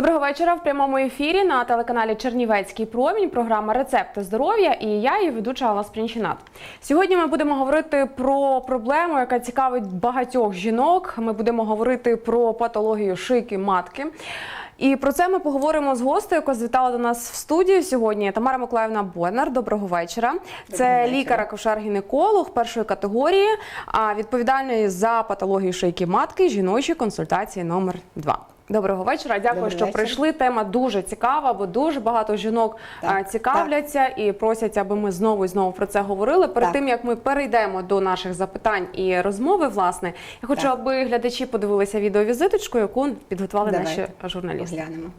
Доброго вечора в прямому ефірі на телеканалі Чернівецький промінь. Програма Рецепти здоров'я і я, її ведуча Алла Спрінчинат. Сьогодні ми будемо говорити про проблему, яка цікавить багатьох жінок. Ми будемо говорити про патологію шийки матки. І про це ми поговоримо з гостею, яка звітала до нас в студію сьогодні. Тамара Миколаївна Бонар. Доброго вечора. Це лікар-акушер-гінеколог першої категорії, а відповідальний за патологію шийки матки жіночої консультації номер 2 Доброго вечора. Дякую, Добрий що вечір. прийшли. Тема дуже цікава, бо дуже багато жінок Так, цікавляться цікавляться і просять, аби ми знову і знову про це говорили. Перед Так. тим як ми перейдемо до наших запитань і розмови, власне, я хочу, Так. аби глядачі подивилися відеовізиточку, яку підготували Давайте. наші журналісти. Поглянемо.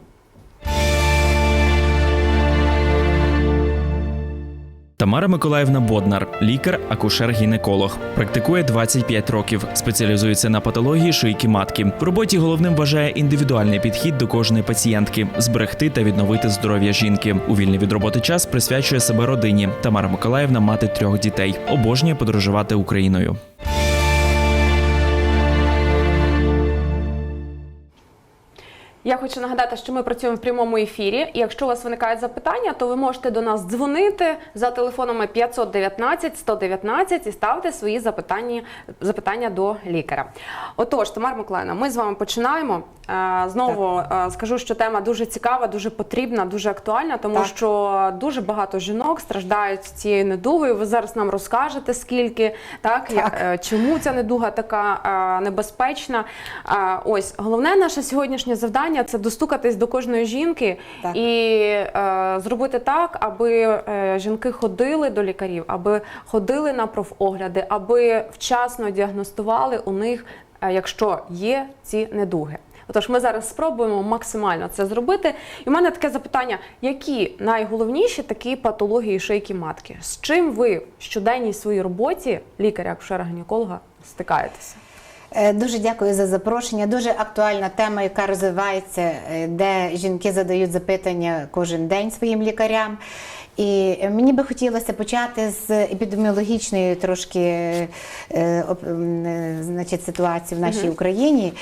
Тамара Миколаївна Боднар, лікар, акушер-гінеколог. Практикує 25 років, спеціалізується на патології шийки матки. В роботі головним вважає індивідуальний підхід до кожної пацієнтки, зберегти та відновити здоров'я жінки. У вільний від роботи час присвячує себе родині. Тамара Миколаївна мати трьох дітей. Обожнює подорожувати Україною. Я хочу нагадати, що ми працюємо в прямому ефірі. І якщо у вас виникають запитання, то ви можете до нас дзвонити за телефонами 519 119 і ставити свої запитання, запитання до лікаря. Отож, Тамара Миколаївна, ми з вами починаємо. Е, Знову е, скажу, що тема дуже цікава, дуже потрібна, дуже актуальна, тому Так. що дуже багато жінок страждають цією недугою. Ви зараз нам розкажете, скільки так, Так. як- е, чому ця недуга така небезпечна. Ось головне наше сьогоднішнє завдання це достукатись до кожної жінки Так. і е, зробити так, аби е, жінки ходили до лікарів, аби ходили на профогляди, аби вчасно діагностували у них, е, якщо є ці недуги. Отож, ми зараз спробуємо максимально це зробити. І в мене таке запитання: які найголовніші такі патології шийки матки? З чим ви в щоденній своїй роботі, лікаря акушера гінеколога стикаєтеся? Е, Дуже дякую за запрошення. Дуже актуальна тема, яка розвивається, е, де жінки задають запитання кожен день своїм лікарям. І е, мені би хотілося почати з епідеміологічної трошки значить, ситуації в нашій Україні.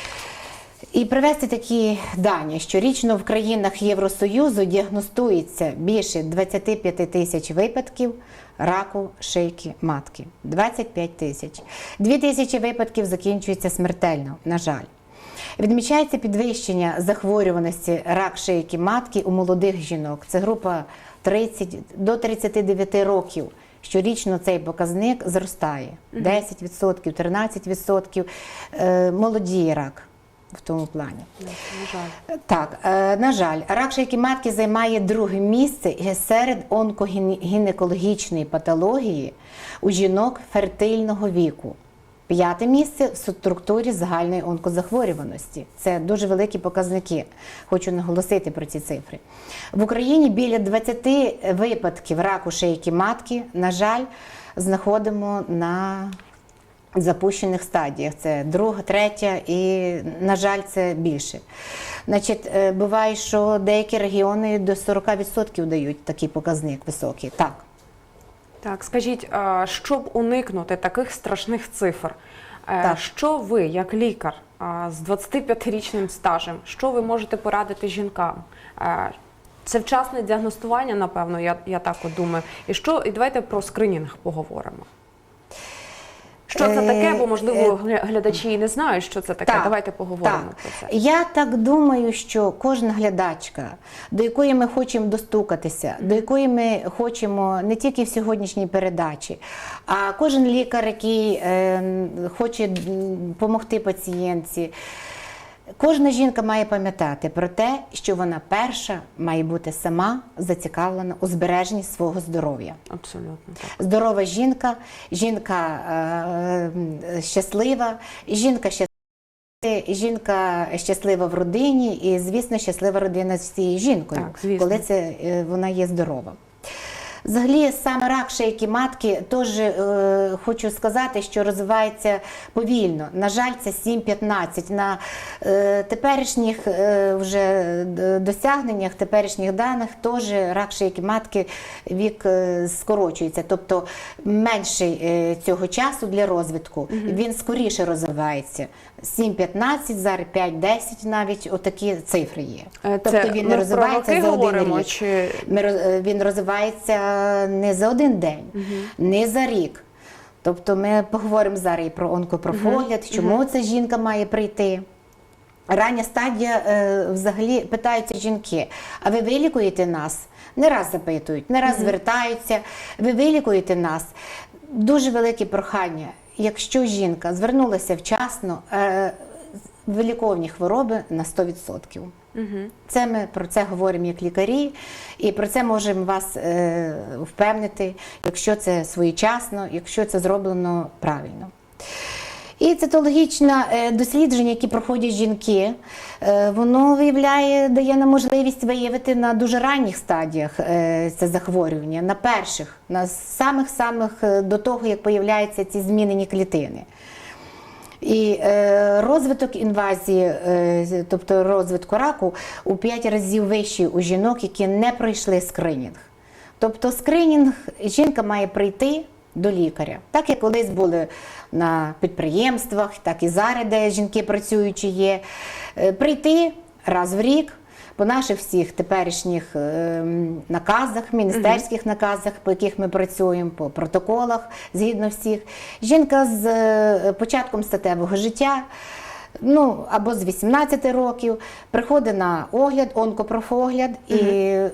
І привести такі дані. Щорічно в країнах Євросоюзу діагностується більше 25 тисяч випадків раку шийки матки. 25 тисяч. 2 тисячі випадків закінчується смертельно, на жаль. Відмічається підвищення захворюваності рак шийки матки у молодих жінок. Це група 30 до 39 років. Щорічно цей показник зростає 10%, 13%. Е, молоді рак в тому плані. На жаль. Так, е, на жаль, рак шийки матки займає друге місце серед онкогінекологічної патології у жінок фертильного віку. П'яте місце в структурі загальної онкозахворюваності. Це дуже великі показники. Хочу наголосити про ці цифри. В Україні біля 20 випадків раку шийки матки, на жаль, знаходимо на запущених стадіях. Це друга, третя і, на жаль, це більше. Значить, е, буває, що деякі регіони до 40% дають такий показник високий. Так. Так, скажіть, щоб уникнути таких страшних цифр, е, Так. що ви, як лікар з 25-річним стажем, що ви можете порадити жінкам? Е, Це вчасне діагностування, напевно, я, я так от думаю. І що, і давайте про скринінг поговоримо. Що це Е, таке? Бо можливо е, глядачі і не знають, що це таке. Так, Давайте поговоримо так. про це. Я так думаю, що кожна глядачка, до якої ми хочемо достукатися, до якої ми хочемо не тільки в сьогоднішній передачі, а кожен лікар, який е, хоче допомогти пацієнтці. Кожна жінка має пам'ятати про те, що вона перша має бути сама зацікавлена у збереженні свого здоров'я. Абсолютно так. Здорова жінка, жінка е, щаслива, жінка щаслива. Жінка щаслива в родині, і, звісно, щаслива родина з цією жінкою, Так, коли це е, вона є здорова. Взагалі, саме рак шийки матки теж е, хочу сказати, що розвивається повільно. На жаль, це 7-15. На е, теперішніх е, вже досягненнях, теперішніх даних теж рак шийки матки вік е, скорочується, тобто менший е, цього часу для розвитку. Він скоріше розвивається. 7-15, зараз 5-10 навіть отакі цифри є. Е, Тобто він не розвивається за один говоримо, рік. чи- е, Він розвивається не за один день, не за рік. Тобто ми поговоримо зараз і про онкопрофогляд, чому ця жінка має прийти. Рання стадія е, взагалі питаються жінки: а ви вилікуєте нас? Не раз запитують, не раз звертаються. Ви вилікуєте нас? Дуже велике прохання. Якщо жінка звернулася вчасно, е, виліковні хвороби на 100%. Це ми про це говоримо як лікарі, і про це можемо вас е, впевнити, якщо це своєчасно, якщо це зроблено правильно. І цитологічне е, дослідження, які проходять жінки, е, воно виявляє, дає нам можливість виявити на дуже ранніх стадіях е, це захворювання, на перших, на самих-самих до того, як появляються ці змінені клітини. І е, розвиток інвазії, е, тобто розвитку раку, у 5 разів вищий у жінок, які не пройшли скринінг. Тобто скринінг жінка має прийти до лікаря. Так як колись були на підприємствах, так і зараз, де жінки працюючі є. Е, Прийти раз в рік. По наших всіх теперішніх е, наказах, міністерських наказах, по яких ми працюємо, по протоколах згідно всіх, жінка з е, початком статевого життя, ну або з 18 років, приходить на огляд, онкопрофогляд, і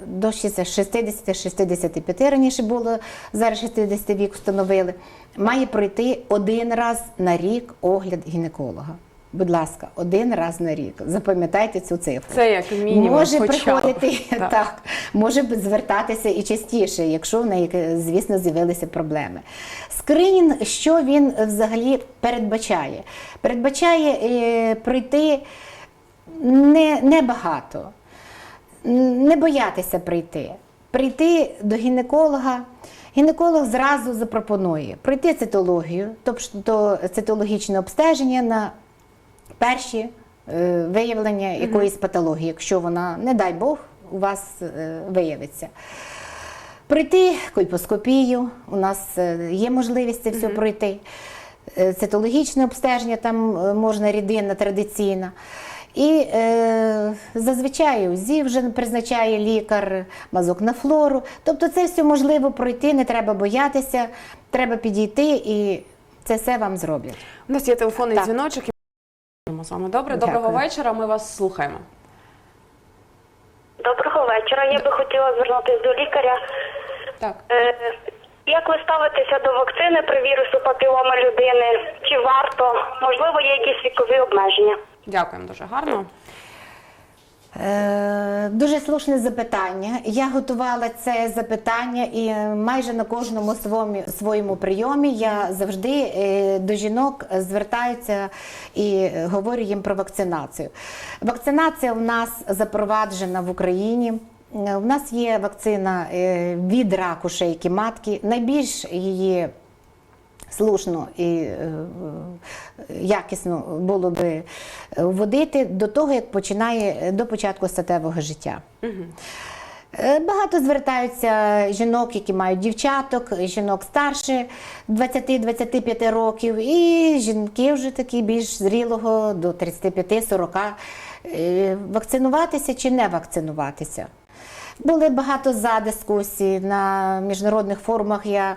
до 60-65 раніше було, зараз 60 вік встановили, має пройти один раз на рік огляд гінеколога. Будь ласка, один раз на рік. Запам'ятайте цю цифру. Це як мінімум Може хоча б. приходити Так. так. може звертатися і частіше, якщо в неї, звісно, з'явилися проблеми. Скринінг, що він взагалі передбачає? Передбачає е, прийти не, небагато, не боятися прийти. Прийти до гінеколога. Гінеколог зразу запропонує пройти цитологію, тобто цитологічне обстеження на перші е, виявлення якоїсь патології, якщо вона, не дай Бог, у вас е, виявиться. Пройти кольпоскопію, у нас е, є можливість це все пройти. Цитологічне обстеження, там можна рідинна, традиційна. І е, зазвичай УЗІ вже призначає лікар, мазок на флору. Тобто це все можливо пройти, не треба боятися, треба підійти і це все вам зроблять. У нас є телефонний дзвіночок. З вами. Добре, доброго вечора. Ми вас слухаємо. Доброго вечора. Я би хотіла звернутися до лікаря. Так. Е, як ви ставитеся до вакцини при вірусу папіломи людини? Чи варто? Можливо, є якісь вікові обмеження? Дякуємо дуже гарно. Е, Дуже слушне запитання. Я готувала це запитання і майже на кожному своєму, своєму прийомі я завжди е, до жінок звертаюся і говорю їм про вакцинацію. Вакцинація в нас запроваджена в Україні. Е, В нас є вакцина від раку шийки матки. Найбільш її слушно і е, якісно було би вводити до того, як починає до початку статевого життя. Е, Багато звертаються жінок, які мають дівчаток, жінок старше 20-25 років, і жінки вже такі більш зрілого до 35-40. Е, Вакцинуватися чи не вакцинуватися? Були багато за дискусій на міжнародних форумах. Я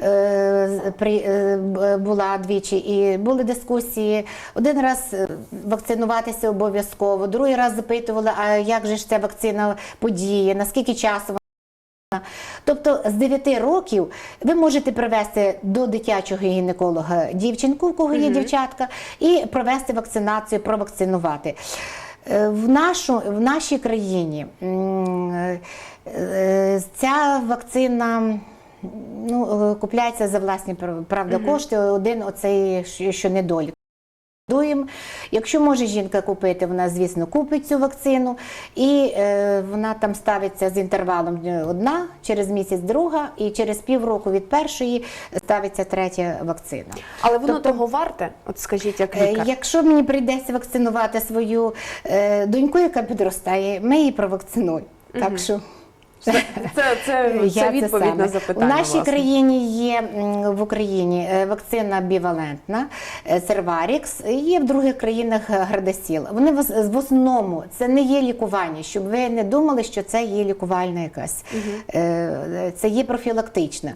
е, при, е, була двічі, і були дискусії. Один раз е, вакцинуватися обов'язково, другий раз запитували, а як же ж ця вакцина подіє, наскільки часу вона. Тобто з 9 років ви можете привести до дитячого гінеколога дівчинку, в кого є дівчатка, і провести вакцинацію, провакцинувати. Е, В, нашу, в нашій країні е, е, ця вакцина ну, купляється за власні прав- правда кошти. Один оцей що недолік. Дуємо. Якщо може жінка купити, вона, звісно, купить цю вакцину, і е, вона там ставиться з інтервалом е, одна, через місяць друга, і через півроку від першої ставиться третя вакцина. Але воно Тобто- того варте? От скажіть, як Е, лікар. Якщо мені прийдеться вакцинувати свою е, доньку, яка підростає, ми її провакцинуємо. Так що Це, це, це відповідь саме. на запитання. У нашій власне. країні є в Україні е, вакцина бівалентна Серварікс, є в других країнах е, Градасіл. Вони в основному це не є лікування, щоб ви не думали, що це є лікувальна якась, Е, це є профілактична.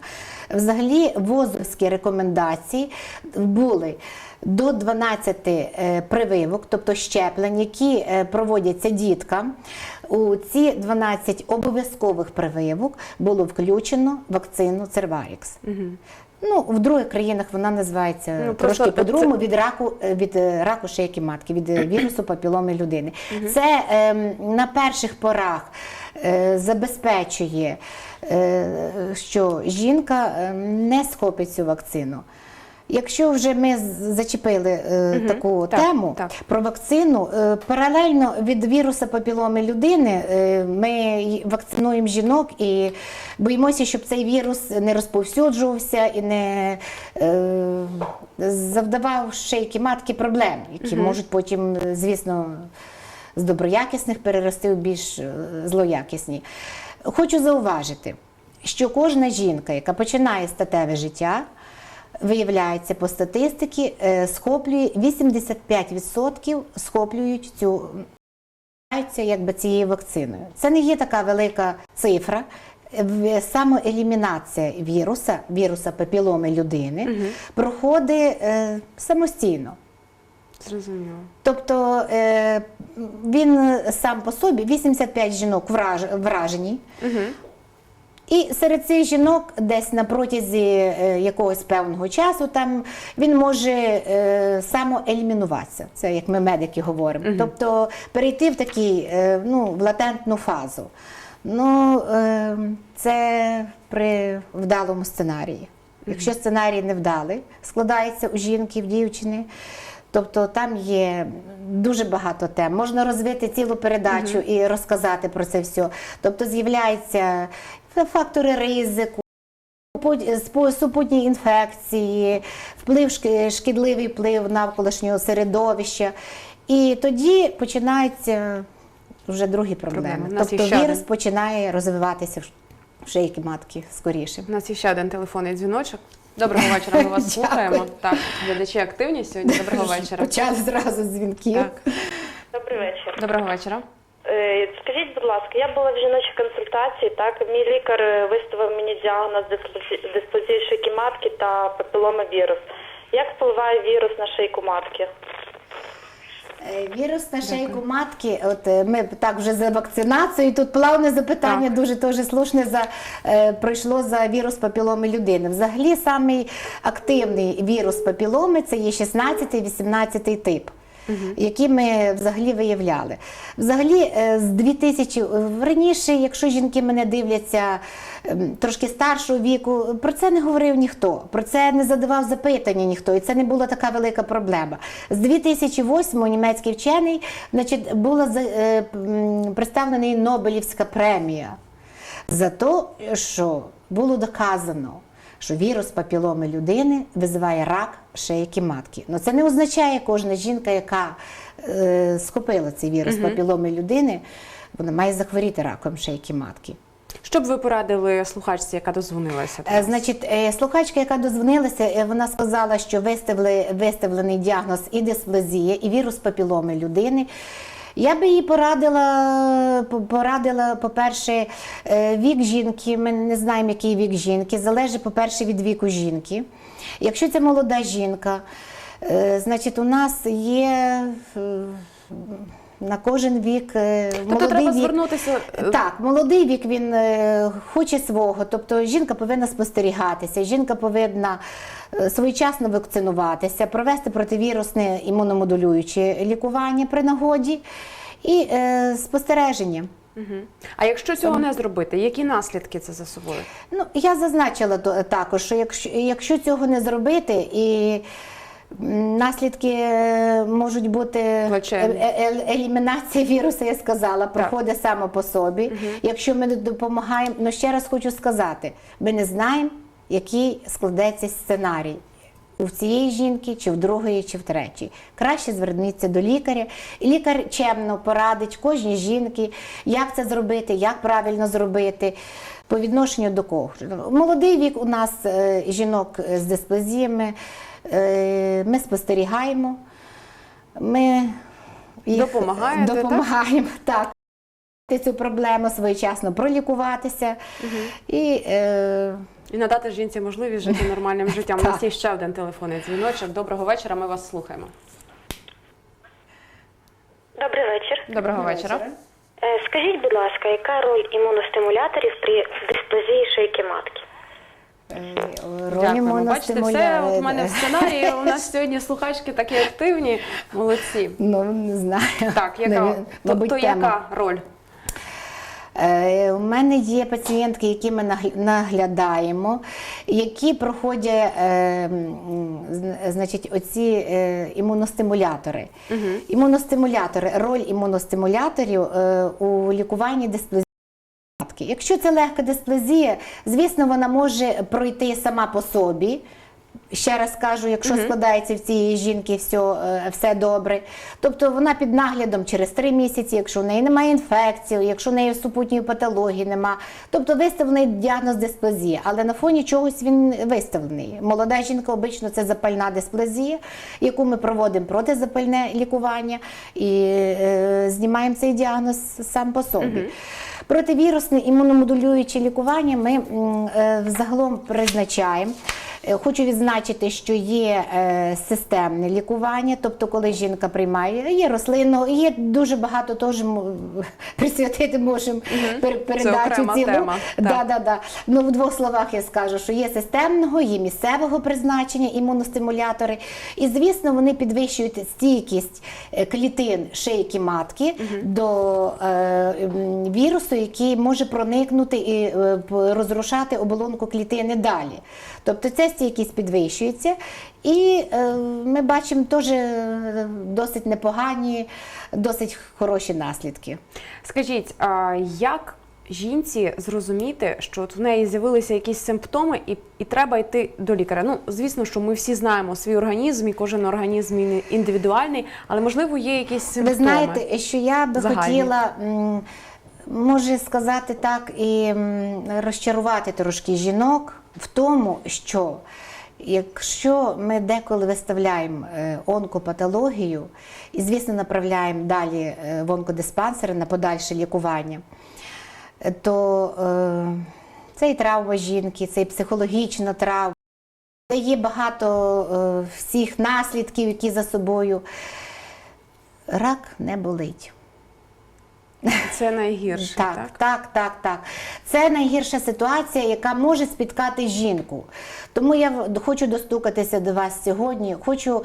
Взагалі, вузовські рекомендації були. До 12 е, прививок, тобто щеплень, які е, проводяться діткам, у ці 12 обов'язкових прививок було включено вакцину Церварікс. Ну, в других країнах вона називається Ну, трошки по-другому від раку е, від е, раку шийки матки, від е, вірусу папіломи людини. Це ем, на перших порах е, забезпечує, е, що жінка е, не схопить цю вакцину. Якщо вже ми зачепили е, таку так, тему так. про вакцину, е, паралельно від віруса папіломи людини е, ми вакцинуємо жінок і боїмося, щоб цей вірус не розповсюджувався і не е, завдавав шийки матки проблем, які можуть потім, е, звісно, з доброякісних перерости в більш е, злоякісні. Хочу зауважити, що кожна жінка, яка починає статеве життя, виявляється по статистиці, е, схоплює 85% схоплюють цю якби цією вакциною. Це не є така велика цифра. Самоелімінація віруса, віруса папіломи людини, проходить е, самостійно. Зрозуміло. Тобто е, він сам по собі 85 жінок враж, вражені. І серед цих жінок десь на протязі е, якогось певного часу там він може е, самоелімінуватися. Це як ми медики говоримо. Тобто перейти в такий, е, ну, в латентну фазу. Ну, це при вдалому сценарії. Якщо сценарій невдалий, складається у жінки, в дівчини. Тобто там є дуже багато тем. Можна розвити цілу передачу і розказати про це все. Тобто з'являються фактори ризику. Супутні інфекції, вплив шкідливий вплив навколишнього середовища. І тоді починаються вже другі проблеми. Проблеми. Тобто вірус один. починає розвиватися в шийки матки скоріше. У нас є ще один телефонний дзвіночок. Доброго вечора, ми вас слухаємо. Так, глядачі активні сьогодні. Доброго вечора. Почали зразу дзвінків. Так, Добрий вечір. доброго вечора. Е, Скажіть, будь ласка, я була в жіночій консультації. Так, мій лікар е, виставив мені діагноз дисплазі- дисплазії шийки матки та папіломавірус. Як впливає вірус на шийку матки? Е, Вірус на шийку матки, от ми так вже за вакцинацією. Тут плавне запитання, дуже теж слушне за е, пройшло за вірус папіломи людини. Взагалі, самий активний вірус папіломи це є 16-18 тип. Які ми взагалі виявляли. Взагалі, е, з 2000, е, раніше, якщо жінки мене дивляться ем, трошки старшого віку, про це не говорив ніхто, про це не задавав запитання ніхто, і це не була така велика проблема. З 2008 німецький вчений значить, була е, представлена Нобелівська премія за те, що було доказано, що вірус папіломи людини визиває рак шийки матки. Ну це не означає кожна жінка, яка е, схопила цей вірус папіломи людини, вона має захворіти раком шийки матки. Що б ви порадили слухачці, яка дозвонилася? до Е? Значить, е, слухачка, яка дозвонилася, е, вона сказала, що виставили, виставлений діагноз і дисплазія, і вірус папіломи людини. Я би їй порадила, по- порадила, по-перше, е, вік жінки. Ми не знаємо, який вік жінки. Залежить, по-перше, від віку жінки. Якщо це молода жінка, е, значить, у нас є е, на кожен вік е, Тобто молодий треба вік. звернутися. е, Так, молодий вік він е, хоче свого. Тобто жінка повинна спостерігатися, жінка повинна своєчасно вакцинуватися, провести противірусне імуномодулююче лікування при нагоді і е, спостереження. Мгм. А якщо цього не зробити, які наслідки це за собою? Ну, я зазначила також, що якщо, якщо цього не зробити і Наслідки е, можуть бути е- е- елімінація вірусу, я сказала, проходить само по собі. Якщо ми не допомагаємо, ну ще раз хочу сказати, ми не знаємо, який складеться сценарій. У цієї жінки, чи в другої, чи в третій. Краще звернутися до лікаря. І лікар чемно порадить кожній жінки, як це зробити, як правильно зробити, по відношенню до кого. Молодий вік у нас жінок з дисплазіями. Е, ми спостерігаємо. Ми їх Допомагаєте, так? допомагаємо, так. Цю проблему своєчасно пролікуватися і е, І надати жінці можливість жити нормальним життям. У нас є ще один телефонний дзвіночок. Доброго вечора. Ми вас слухаємо. Добрий вечір. Доброго вечора. Е, Скажіть, будь ласка, яка роль імуностимуляторів при дисплазії шийки матки? Роль Дякуємо. Бачите, все от в мене в сценарії. У нас сьогодні слухачки такі активні, молодці. Ну, не знаю. Так, яка, мабуть, тобто тема. яка роль? Е, У мене є пацієнтки, які ми наглядаємо, які проходять е, значить, оці е, імуностимулятори. Імуностимулятори, роль імуностимуляторів е, у лікуванні дисплазії. Матки. Якщо це легка дисплазія, звісно, вона може пройти сама по собі. Ще раз кажу, якщо складається в цієї жінки все, все добре. Тобто вона під наглядом через три місяці, якщо в неї немає інфекції, якщо в неї супутньої патології нема. Тобто виставлений діагноз дисплазія, але на фоні чогось він виставлений. Молода жінка обично це запальна дисплазія, яку ми проводимо протизапальне лікування і е, знімаємо цей діагноз сам по собі. Противірусне імуномодулююче лікування ми е, взагалом призначаємо. Е, Хочу відзначити, що є е, системне лікування, тобто, коли жінка приймає, є рослинного, є дуже багато теж м- присвятити можемо пер- передачу цілу. тема, Да, так. да, да. Ну, в двох словах я скажу, що є системного, є місцевого призначення імуностимулятори. І, звісно, вони підвищують стійкість е, клітин шийки матки до е, вірусу, який може проникнути і розрушати оболонку клітини далі. Тобто ця стійкість підвищується, і е, ми бачимо теж е, досить непогані, досить хороші наслідки. Скажіть, а як жінці зрозуміти, що от в неї з'явилися якісь симптоми, і, і треба йти до лікаря? Ну, звісно, що ми всі знаємо свій організм, і кожен організм індивідуальний, але можливо є якісь симптоми. Ви знаєте, що я би загальні. хотіла, може сказати так, і розчарувати трошки жінок в тому, що якщо ми деколи виставляємо е, онкопатологію і, звісно, направляємо далі е, в онкодиспансери на подальше лікування, е, то це і травма жінки, це і психологічна травма. Це є багато всіх наслідків, які за собою. Рак не болить. Це найгірше, Так, так? так, так, так. Це найгірша ситуація, яка може спіткати жінку. Тому я хочу достукатися до вас сьогодні. Хочу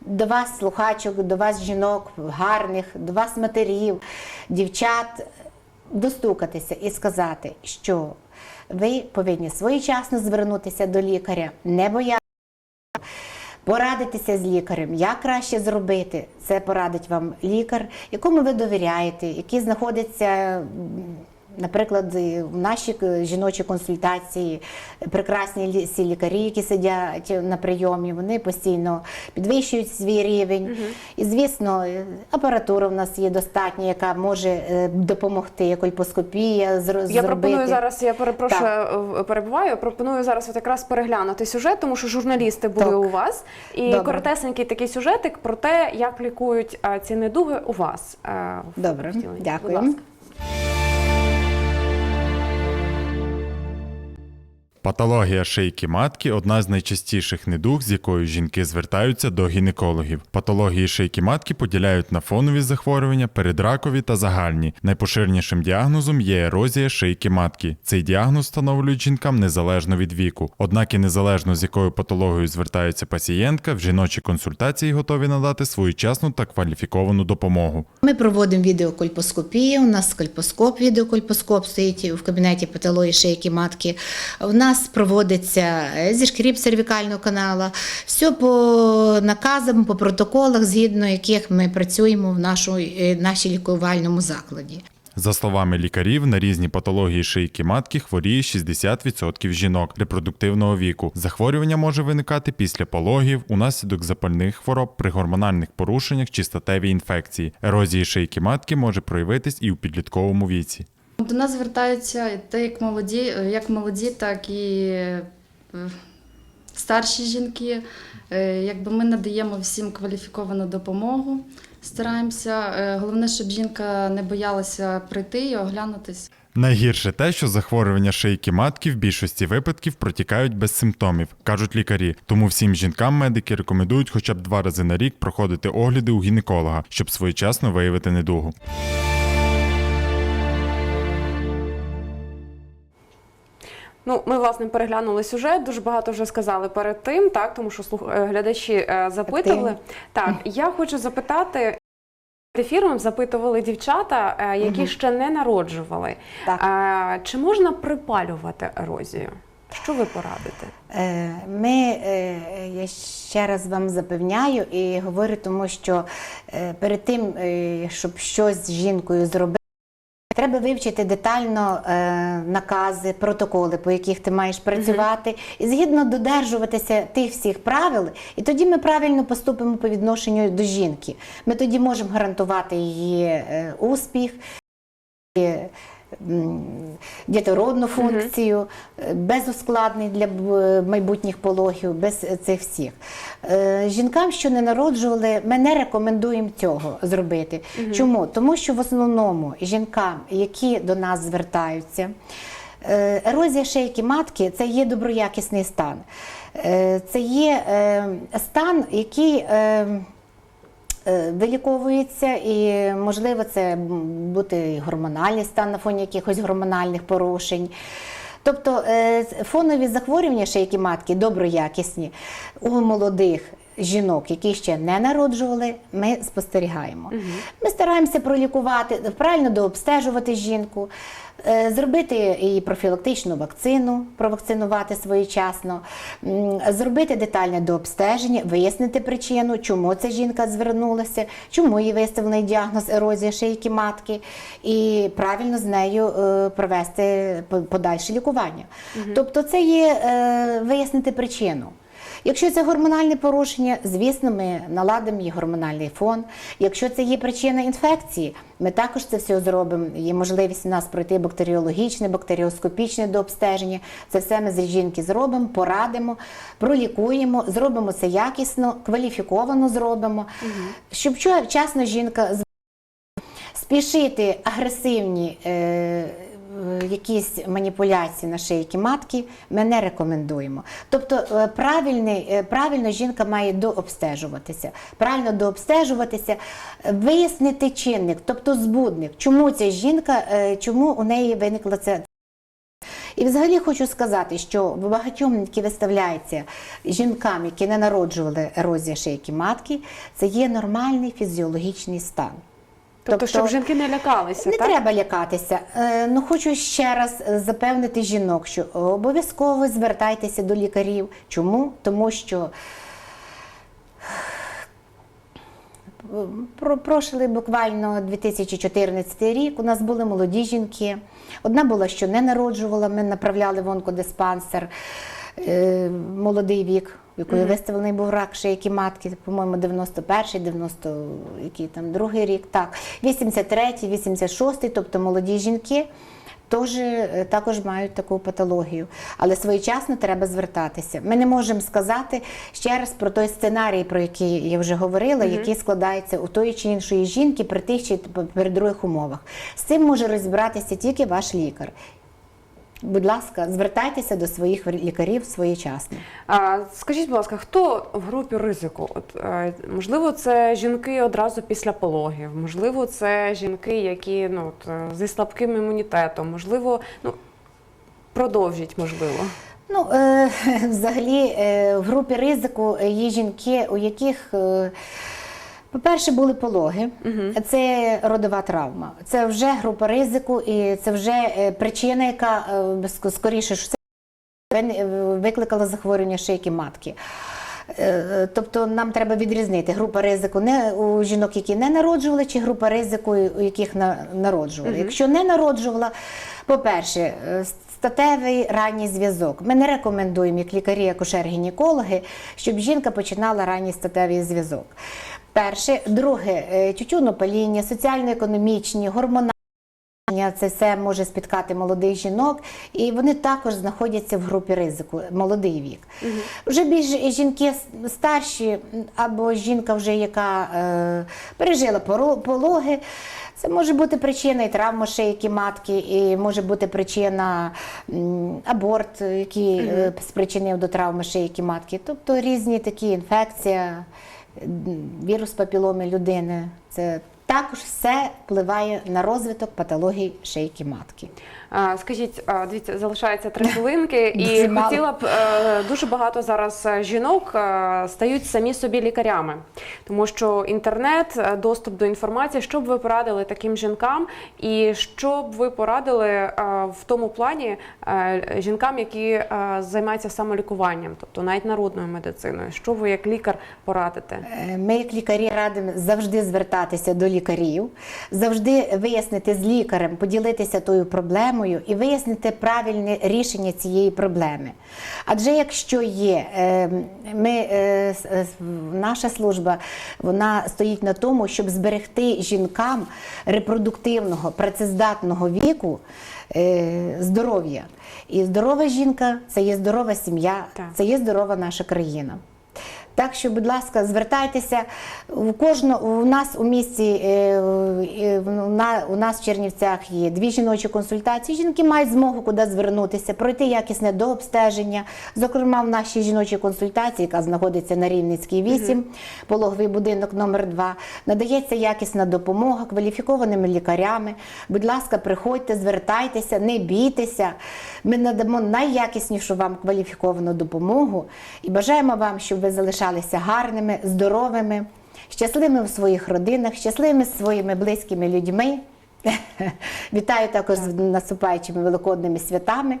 до вас, слухачок, до вас, жінок, гарних, до вас, матерів, дівчат, достукатися і сказати, що ви повинні своєчасно звернутися до лікаря, не боятися. Порадитися з лікарем, як краще зробити, це порадить вам лікар, якому ви довіряєте, який знаходиться, наприклад, в нашій е, жіночій консультації, прекрасні всі лікарі, які сидять на прийомі, вони постійно підвищують свій рівень. І, звісно, е, апаратура в нас є достатня, яка може е, допомогти, кольпоскопія зро- зробити. Я пропоную зараз, я перепрошую, е, перебуваю. Пропоную зараз от якраз переглянути сюжет, тому що журналісти були Так. у вас. І Добре. коротесенький такий сюжетик про те, як лікують ці недуги у вас. Добре, втіленні. Будь дякую. ласка. Патологія шийки матки одна з найчастіших недуг, з якою жінки звертаються до гінекологів. Патології шийки матки поділяють на фонові захворювання, передракові та загальні. Найпоширенішим діагнозом є ерозія шийки матки. Цей діагноз встановлюють жінкам незалежно від віку. Однак і незалежно з якою патологією звертається пацієнтка, в жіночій консультації готові надати своєчасну та кваліфіковану допомогу. Ми проводимо відеокольпоскопію. У нас кольпоскоп, відеокольпоскоп стоїть в кабінеті патології шийки матки. В нас нас проводиться е, зішкріп cerвікального канала, все по наказам, по протоколах, згідно яких ми працюємо в нашу, е, нашій лікувальному закладі. За словами лікарів, на різні патології шийки матки хворіє 60% жінок репродуктивного віку. Захворювання може виникати після пологів, унаслідок запальних хвороб, при гормональних порушеннях чи статевій інфекції. Ерозії шийки матки може проявитись і у підлітковому віці. До нас звертаються те, як молоді, як молоді, так і е, старші жінки. Е, Якби ми надаємо всім кваліфіковану допомогу, стараємося. Е, Головне, щоб жінка не боялася прийти і оглянутись. Найгірше те, що захворювання шийки матки в більшості випадків протікають без симптомів, кажуть лікарі. Тому всім жінкам медики рекомендують хоча б два рази на рік проходити огляди у гінеколога, щоб своєчасно виявити недугу. Ну, ми власне переглянули сюжет. Дуже багато вже сказали перед тим, так тому що слух е, глядачі е, запитували. Так, я хочу запитати. Ефіром запитували дівчата, е, які ще не народжували. Так. Е, Чи можна припалювати ерозію? Що ви порадите? Ми, я ще раз вам запевняю і говорю, тому що перед тим, щоб щось з жінкою зробити, треба вивчити детально е, накази, протоколи, по яких ти маєш працювати, і згідно додержуватися тих всіх правил, і тоді ми правильно поступимо по відношенню до жінки. Ми тоді можемо гарантувати її е, успіх. і, Дітородну функцію, е, без ускладнень для майбутніх пологів, без цих всіх. Е, Жінкам, що не народжували, ми не рекомендуємо цього зробити. Чому? Тому що в основному жінкам, які до нас звертаються, е, ерозія шийки матки це є доброякісний стан. Е, Це є е, стан, який. Е, виліковується, і можливо це бути гормональний стан на фоні якихось гормональних порушень. Тобто е, фонові захворювання шийки матки доброякісні у молодих жінок, які ще не народжували, ми спостерігаємо. Ми стараємося пролікувати, правильно дообстежувати жінку, зробити їй профілактичну вакцину, провакцинувати своєчасно, зробити детальне дообстеження, вияснити причину, чому ця жінка звернулася, чому їй виставлений діагноз ерозія шийки матки, і правильно з нею е, провести подальше лікування. Тобто, це є е, вияснити причину. Якщо це гормональне порушення, звісно, ми наладимо її гормональний фон. Якщо це є причина інфекції, ми також це все зробимо. Є можливість у нас пройти бактеріологічне, бактеріоскопічне дообстеження. Це все ми з жінки зробимо, порадимо, пролікуємо, зробимо це якісно, кваліфіковано зробимо, щоб чо- вчасно жінка спішити агресивні. Е, Якісь маніпуляції на шийки матки ми не рекомендуємо. Тобто е, е, правильно жінка має дообстежуватися. Правильно дообстежуватися, е, вияснити чинник, тобто збудник, чому ця жінка, е, чому у неї виникла ця. І взагалі хочу сказати, що багатьом, які виставляються жінкам, які не народжували ерозія шийки матки, це є нормальний фізіологічний стан. Тобто, щоб жінки не лякалися, Не так? треба лякатися. Е, Ну хочу ще раз запевнити жінок, що обов'язково звертайтеся до лікарів. Чому? Тому що е, буквально 2014 рік у нас були молоді жінки. Одна була, що не народжувала, ми направляли в онкодиспансер. Е, Молодий вік, в якої виставлений був рак шийки матки, по-моєму, 91-й, 90 який там другий рік, так, 83-й, 86-й, тобто молоді жінки теж, е, також мають таку патологію. Але своєчасно треба звертатися. Ми не можемо сказати ще раз про той сценарій, про який я вже говорила, який складається у тої чи іншої жінки при тих чи при других умовах. З цим може розібратися тільки ваш лікар. Будь ласка, звертайтеся до своїх лікарів своєчасно. А, скажіть, будь ласка, хто в групі ризику? От, е, можливо, це жінки одразу після пологів, можливо, це жінки, які ну, от, е, зі слабким імунітетом, можливо, ну, продовжіть, можливо. Ну, е, взагалі, е, в групі ризику є жінки, у яких, е, по-перше, були пологи, це родова травма. Це вже група ризику, і це вже е, причина, яка е, скоріше що це викликала захворювання шийки матки. Е, Тобто нам треба відрізнити група ризику не у жінок, які не народжували, чи група ризику, у яких на- народжували. Якщо не народжувала, по-перше, е, статевий ранній зв'язок. Ми не рекомендуємо, як лікарі, акушер-гінекологи, щоб жінка починала ранній статевий зв'язок. Перше, друге, е, тютюнопаління, соціально-економічні, гормональні. Це все може спіткати молодих жінок, і вони також знаходяться в групі ризику, молодий вік. Вже більш жінки старші, або жінка, вже яка е, пережила пологи. Це може бути причина і травма шийки матки, і може бути причина аборт, який е, спричинив до травми шийки матки. Тобто різні такі інфекція, м, вірус папіломи людини. Це також все впливає на розвиток патологій шийки матки. Скажіть, дивіться, залишається три хвилинки, і хотіла б е, дуже багато зараз е, жінок е, стають самі собі лікарями, тому що інтернет, доступ до інформації. Що б ви порадили таким жінкам, і що б ви порадили в тому плані жінкам, які займаються самолікуванням, тобто навіть народною медициною? Що ви як лікар порадите? Ми, як лікарі, радимо завжди звертатися до лікарів, завжди вияснити з лікарем, поділитися тою проблемою і вияснити правильне рішення цієї проблеми. Адже якщо є, е, ми, е, е, наша служба вона стоїть на тому, щоб зберегти жінкам репродуктивного, працездатного віку здоров'я. І здорова жінка це є здорова сім'я, це є здорова наша країна. Так що, будь ласка, звертайтеся. Кожно у нас у місті е, е, у нас в Чернівцях є дві жіночі консультації. Жінки мають змогу куди звернутися, пройти якісне дообстеження. Зокрема, в нашій жіночій консультації, яка знаходиться на Рівницькій 8, пологовий будинок номер 2 надається якісна допомога кваліфікованими лікарями. Будь ласка, приходьте, звертайтеся, не бійтеся. Ми надамо найякіснішу вам кваліфіковану допомогу і бажаємо вам, щоб ви залишалися гарними, здоровими, щасливими в своїх родинах, щасливими з своїми близькими людьми. Вітаю також з наступаючими великодними святами.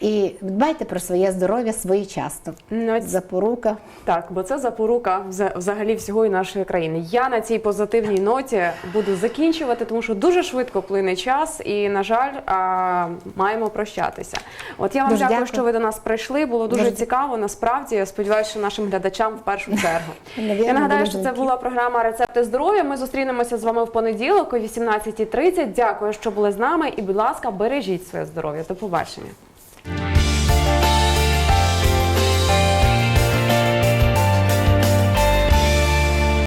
І дбайте про своє здоров'я своєчасно. Ну, Запорука. Так, бо це запорука вза- взагалі всього і нашої країни. Я на цій позитивній ноті буду закінчувати, тому що дуже швидко плине час, і на жаль, а, маємо прощатися. От я вам Дуже дякую, дякую. що ви до нас прийшли. Було дуже, Дуже цікаво. Насправді я сподіваюся, що нашим глядачам в першу чергу. Я нагадаю, що це була програма Рецепти здоров'я. Ми зустрінемося з вами в понеділок о 18.30. Дякую, що були з нами. І, будь ласка, бережіть своє здоров'я. До побачення. Bye.